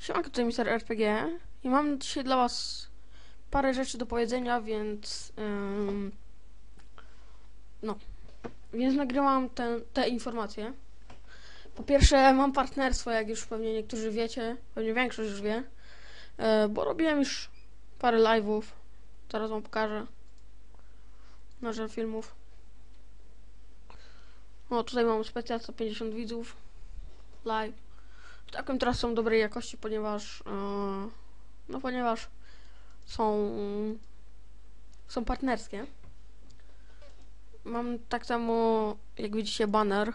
Siemanko, tutaj Mister RPG i mam dzisiaj dla was parę rzeczy do powiedzenia, więc no, więc nagrywam te, te informacje. Po pierwsze, mam partnerstwo, jak już pewnie niektórzy wiecie, pewnie większość już wie, e, bo robiłem już parę live'ów, teraz wam pokażę, nasze filmów. O, tutaj mam specjal 150 widzów, live. Takim teraz są dobrej jakości, ponieważ e, no ponieważ są są partnerskie. Mam tak samo jak widzicie banner.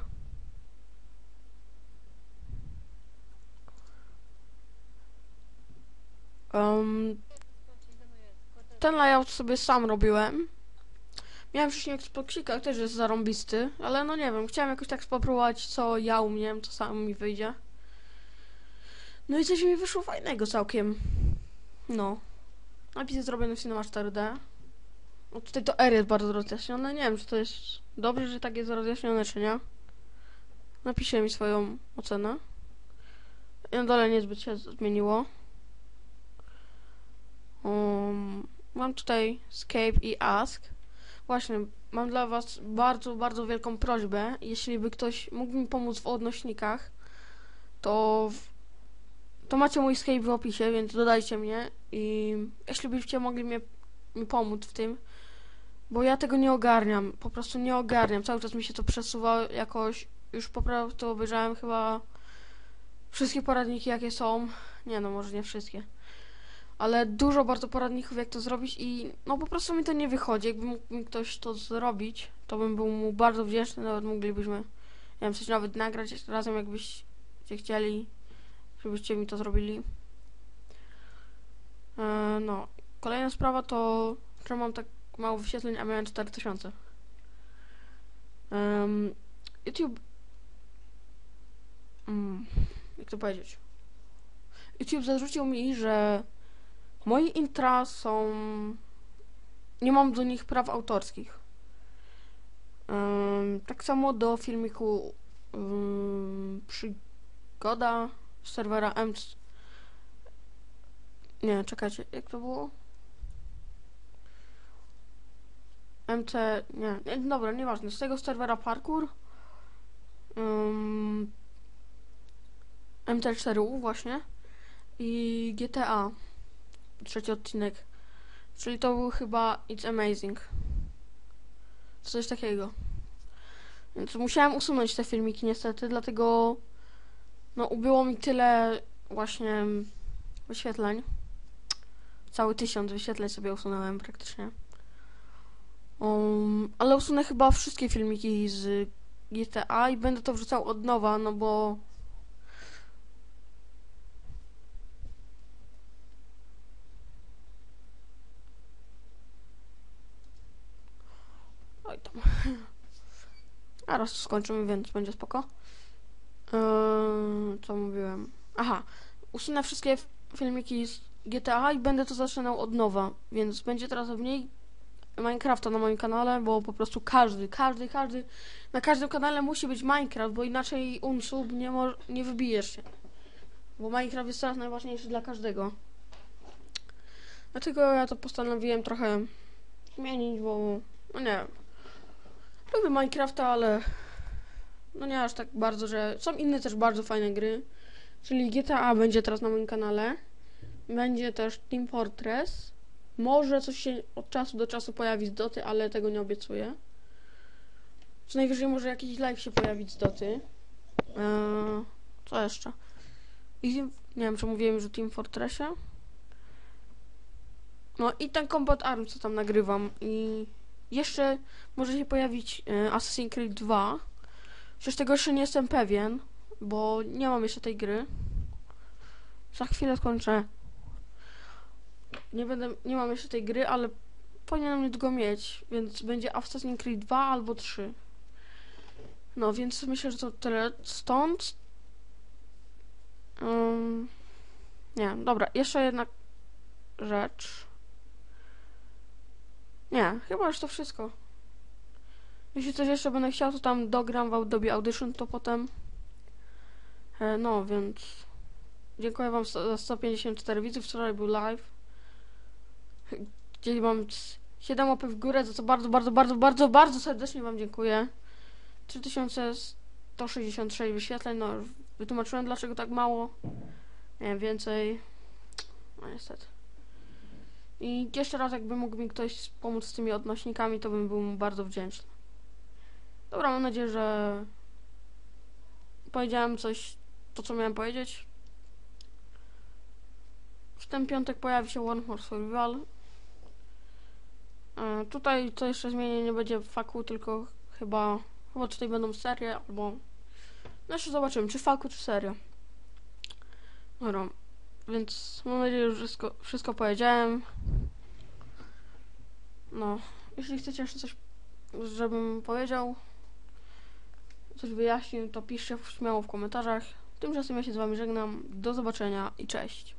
Um, ten layout sobie sam robiłem. Miałem wcześniej Xboxika, też jest zarąbisty, ale no nie wiem, chciałem jakoś tak spróbować co ja umiem, co sam mi wyjdzie. No i coś mi wyszło fajnego całkiem. No. Napis jest zrobiony w Cinema 4D. No tutaj to R jest bardzo rozjaśnione. Nie wiem, czy to jest dobrze, że tak jest rozjaśnione, czy nie. Napiszę mi swoją ocenę. I na dole niezbyt się zmieniło. Um, mam tutaj Escape i Ask. Właśnie, mam dla was bardzo, bardzo wielką prośbę. Jeśli by ktoś mógł mi pomóc w odnośnikach, to w to macie mój Skype w opisie, więc dodajcie mnie i jeśli byście mogli mnie, mi pomóc w tym, bo ja tego nie ogarniam, po prostu nie ogarniam, cały czas mi się to przesuwa jakoś, już po prostu obejrzałem chyba wszystkie poradniki jakie są, nie no może nie wszystkie, ale dużo bardzo poradników jak to zrobić i no po prostu mi to nie wychodzi, jakby mógł mi ktoś to zrobić, to bym był mu bardzo wdzięczny, nawet moglibyśmy, nie wiem, coś nawet nagrać razem jakbyście chcieli żebyście mi to zrobili. E, no, kolejna sprawa to, że mam tak mało wyświetleń, a miałem 4000. Um, YouTube... Um, jak to powiedzieć? YouTube zarzucił mi, że moje intra są... Nie mam do nich praw autorskich. Um, tak samo do filmiku um, Przygoda serwera M... Nie, czekajcie, jak to było? MC... Nie, nie dobra, nieważne. Z tego serwera parkour um, MT4U właśnie i GTA trzeci odcinek czyli to był chyba It's Amazing coś takiego więc musiałem usunąć te filmiki niestety, dlatego no ubyło mi tyle właśnie wyświetleń. Cały tysiąc wyświetleń sobie usunąłem praktycznie. Um, ale usunę chyba wszystkie filmiki z GTA i będę to wrzucał od nowa, no bo Oj tam. A raz skończymy, więc będzie spoko. Yy, co mówiłem? Aha, usunę wszystkie filmiki z GTA i będę to zaczynał od nowa, więc będzie teraz mniej Minecrafta na moim kanale, bo po prostu każdy, każdy, każdy, na każdym kanale musi być Minecraft, bo inaczej unsub nie, nie wybijesz się. Bo Minecraft jest teraz najważniejszy dla każdego. Dlatego ja to postanowiłem trochę zmienić, bo no nie wiem. Lubię Minecrafta, ale no nie aż tak bardzo, że są inne też bardzo fajne gry. Czyli GTA będzie teraz na moim kanale. Będzie też Team Fortress. Może coś się od czasu do czasu pojawi z Doty, ale tego nie obiecuję. Co najwyżej może jakiś live się pojawić z Doty. Eee, co jeszcze? I nie wiem, czy mówiłem już o Team Fortressie. No i ten Combat Arms, co tam nagrywam. I jeszcze może się pojawić e, Assassin's Creed 2. Przecież tego jeszcze nie jestem pewien, bo nie mam jeszcze tej gry. Za chwilę skończę. Nie będę, nie mam jeszcze tej gry, ale powinienem niedługo mieć, więc będzie Assassin's Creed 2 albo 3. No, więc myślę, że to tyle stąd. Um, nie, dobra, jeszcze jedna rzecz. Nie, chyba już to wszystko. Jeśli coś jeszcze będę chciał, to tam dogram w Adobe Audition, to potem... E, no, więc... Dziękuję wam za 154 widzów. Wczoraj był live. Gdzie mam 7 łapek w górę, za co bardzo, bardzo, bardzo, bardzo, bardzo serdecznie wam dziękuję. 3166 wyświetleń, no wytłumaczyłem dlaczego tak mało. Nie wiem, więcej. No niestety. I jeszcze raz jakby mógł mi ktoś pomóc z tymi odnośnikami, to bym był mu bardzo wdzięczny. Dobra, mam nadzieję, że powiedziałem coś, to co miałem powiedzieć. W ten piątek pojawi się One More Survival. E, tutaj co jeszcze zmienię, nie będzie faku, tylko chyba, chyba tutaj będą serie, albo... No jeszcze zobaczymy, czy faku, czy seria. Dobra, więc mam nadzieję, że wszystko, wszystko powiedziałem. No, jeśli chcecie jeszcze coś, żebym powiedział, coś wyjaśnił, to piszcie śmiało w komentarzach. Tymczasem ja się z wami żegnam. Do zobaczenia i cześć.